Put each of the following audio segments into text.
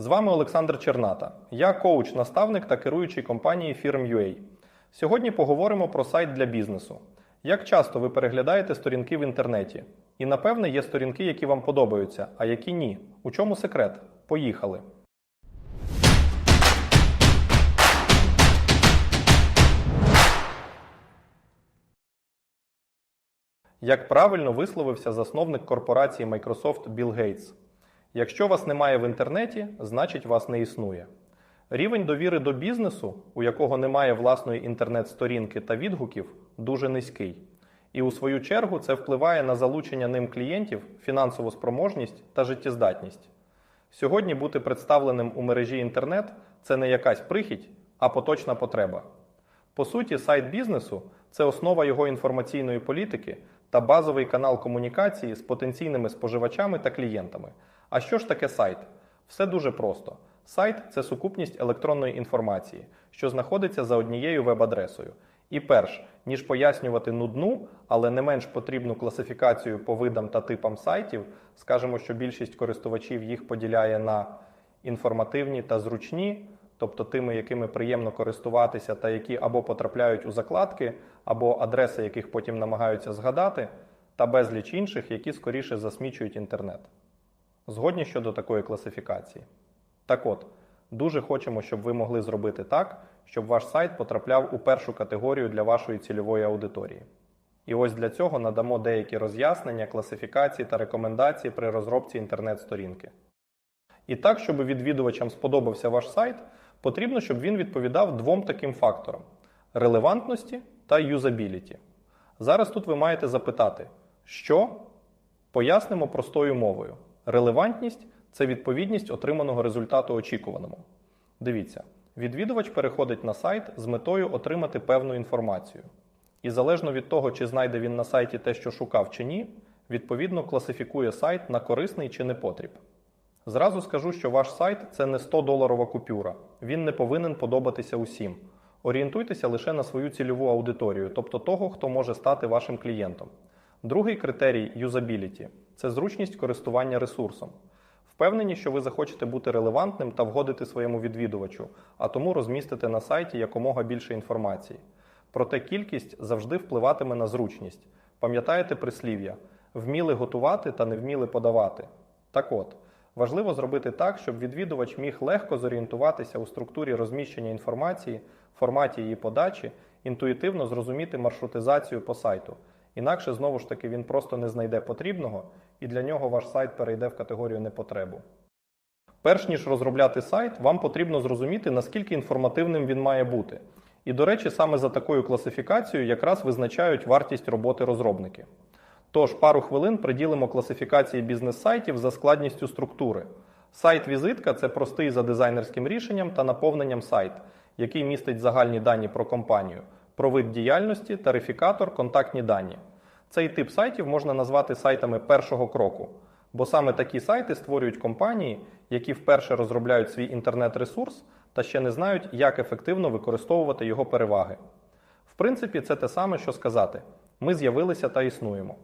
З вами Олександр Черната. Я коуч, наставник та керуючий компанії Firm.ua. Сьогодні поговоримо про сайт для бізнесу. Як часто ви переглядаєте сторінки в інтернеті? І напевне є сторінки, які вам подобаються, а які ні. У чому секрет? Поїхали! Як правильно висловився засновник корпорації Microsoft Білл Гейтс. Якщо вас немає в інтернеті, значить вас не існує. Рівень довіри до бізнесу, у якого немає власної інтернет-сторінки та відгуків, дуже низький. І у свою чергу це впливає на залучення ним клієнтів, фінансову спроможність та життєздатність. Сьогодні бути представленим у мережі інтернет це не якась прихідь, а поточна потреба. По суті, сайт бізнесу це основа його інформаційної політики та базовий канал комунікації з потенційними споживачами та клієнтами. А що ж таке сайт? Все дуже просто. Сайт це сукупність електронної інформації, що знаходиться за однією веб-адресою. І перш ніж пояснювати нудну, але не менш потрібну класифікацію по видам та типам сайтів, скажемо, що більшість користувачів їх поділяє на інформативні та зручні, тобто тими, якими приємно користуватися, та які або потрапляють у закладки, або адреси, яких потім намагаються згадати, та безліч інших, які скоріше засмічують інтернет. Згодні щодо такої класифікації. Так от, дуже хочемо, щоб ви могли зробити так, щоб ваш сайт потрапляв у першу категорію для вашої цільової аудиторії. І ось для цього надамо деякі роз'яснення, класифікації та рекомендації при розробці інтернет-сторінки. І так, щоб відвідувачам сподобався ваш сайт, потрібно, щоб він відповідав двом таким факторам: релевантності та юзабіліті. Зараз тут ви маєте запитати, що пояснимо простою мовою. Релевантність це відповідність отриманого результату очікуваному. Дивіться, відвідувач переходить на сайт з метою отримати певну інформацію. І залежно від того, чи знайде він на сайті те, що шукав чи ні, відповідно класифікує сайт на корисний чи не потріб. Зразу скажу, що ваш сайт це не 100-доларова купюра. Він не повинен подобатися усім. Орієнтуйтеся лише на свою цільову аудиторію, тобто того, хто може стати вашим клієнтом. Другий критерій юзабіліті це зручність користування ресурсом. Впевнені, що ви захочете бути релевантним та вгодити своєму відвідувачу, а тому розмістите на сайті якомога більше інформації. Проте кількість завжди впливатиме на зручність. Пам'ятаєте прислів'я: вміли готувати та не вміли подавати. Так от, важливо зробити так, щоб відвідувач міг легко зорієнтуватися у структурі розміщення інформації, форматі її подачі, інтуїтивно зрозуміти маршрутизацію по сайту. Інакше, знову ж таки, він просто не знайде потрібного, і для нього ваш сайт перейде в категорію непотребу. Перш ніж розробляти сайт, вам потрібно зрозуміти, наскільки інформативним він має бути. І, до речі, саме за такою класифікацією якраз визначають вартість роботи розробники. Тож пару хвилин приділимо класифікації бізнес-сайтів за складністю структури. Сайт-візитка це простий за дизайнерським рішенням та наповненням сайт, який містить загальні дані про компанію, про вид діяльності, тарифікатор, контактні дані. Цей тип сайтів можна назвати сайтами першого кроку, бо саме такі сайти створюють компанії, які вперше розробляють свій інтернет-ресурс та ще не знають, як ефективно використовувати його переваги. В принципі, це те саме, що сказати: ми з'явилися та існуємо.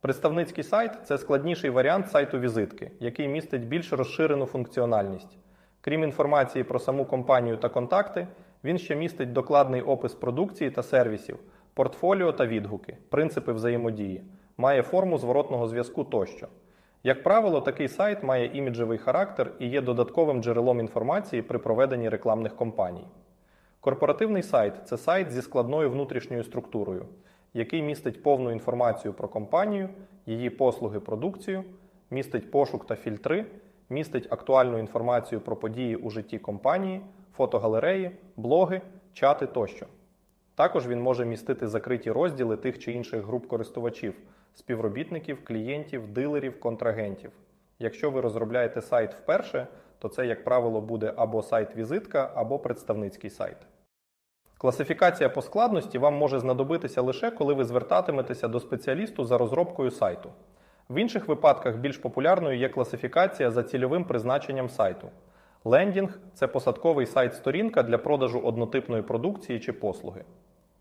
Представницький сайт це складніший варіант сайту візитки, який містить більш розширену функціональність. Крім інформації про саму компанію та контакти, він ще містить докладний опис продукції та сервісів, портфоліо та відгуки, принципи взаємодії, має форму зворотного зв'язку тощо. Як правило, такий сайт має іміджевий характер і є додатковим джерелом інформації при проведенні рекламних кампаній. Корпоративний сайт це сайт зі складною внутрішньою структурою, який містить повну інформацію про компанію, її послуги, продукцію, містить пошук та фільтри, містить актуальну інформацію про події у житті компанії, фотогалереї, блоги, чати тощо. Також він може містити закриті розділи тих чи інших груп користувачів, співробітників, клієнтів, дилерів, контрагентів. Якщо ви розробляєте сайт вперше, то це, як правило, буде або сайт-візитка, або представницький сайт. Класифікація по складності вам може знадобитися лише коли ви звертатиметеся до спеціалісту за розробкою сайту. В інших випадках більш популярною є класифікація за цільовим призначенням сайту. Лендінг це посадковий сайт-сторінка для продажу однотипної продукції чи послуги.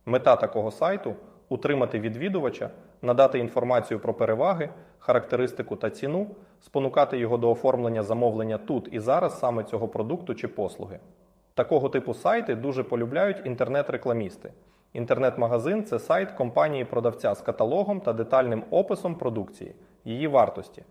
Мета такого сайту утримати відвідувача, надати інформацію про переваги, характеристику та ціну, спонукати його до оформлення замовлення тут і зараз саме цього продукту чи послуги. Такого типу сайти дуже полюбляють інтернет-рекламісти. Інтернет-магазин це сайт компанії продавця з каталогом та детальним описом продукції, її вартості.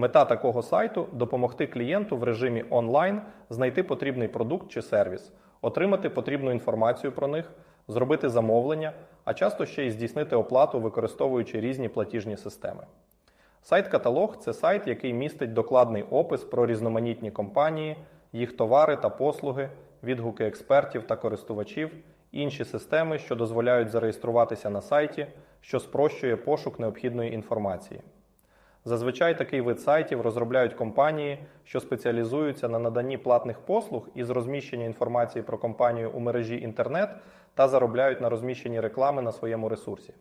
Мета такого сайту допомогти клієнту в режимі онлайн знайти потрібний продукт чи сервіс, отримати потрібну інформацію про них, зробити замовлення, а часто ще й здійснити оплату, використовуючи різні платіжні системи. Сайт-каталог це сайт, який містить докладний опис про різноманітні компанії, їх товари та послуги, відгуки експертів та користувачів, інші системи, що дозволяють зареєструватися на сайті, що спрощує пошук необхідної інформації. Зазвичай такий вид сайтів розробляють компанії, що спеціалізуються на наданні платних послуг із розміщення інформації про компанію у мережі інтернет та заробляють на розміщенні реклами на своєму ресурсі.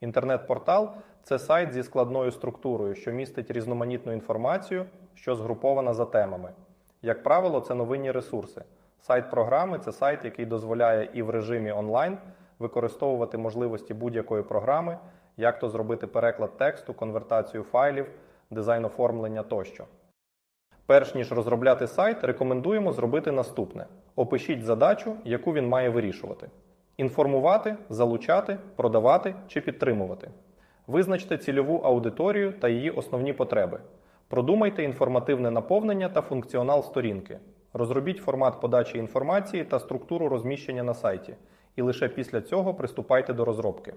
Інтернет-портал це сайт зі складною структурою, що містить різноманітну інформацію, що згрупована за темами. Як правило, це новинні ресурси. Сайт програми це сайт, який дозволяє і в режимі онлайн використовувати можливості будь-якої програми, як то зробити переклад тексту, конвертацію файлів, дизайн оформлення тощо. Перш ніж розробляти сайт, рекомендуємо зробити наступне: опишіть задачу, яку він має вирішувати. Інформувати, залучати, продавати чи підтримувати. Визначте цільову аудиторію та її основні потреби. Продумайте інформативне наповнення та функціонал сторінки. Розробіть формат подачі інформації та структуру розміщення на сайті. І лише після цього приступайте до розробки.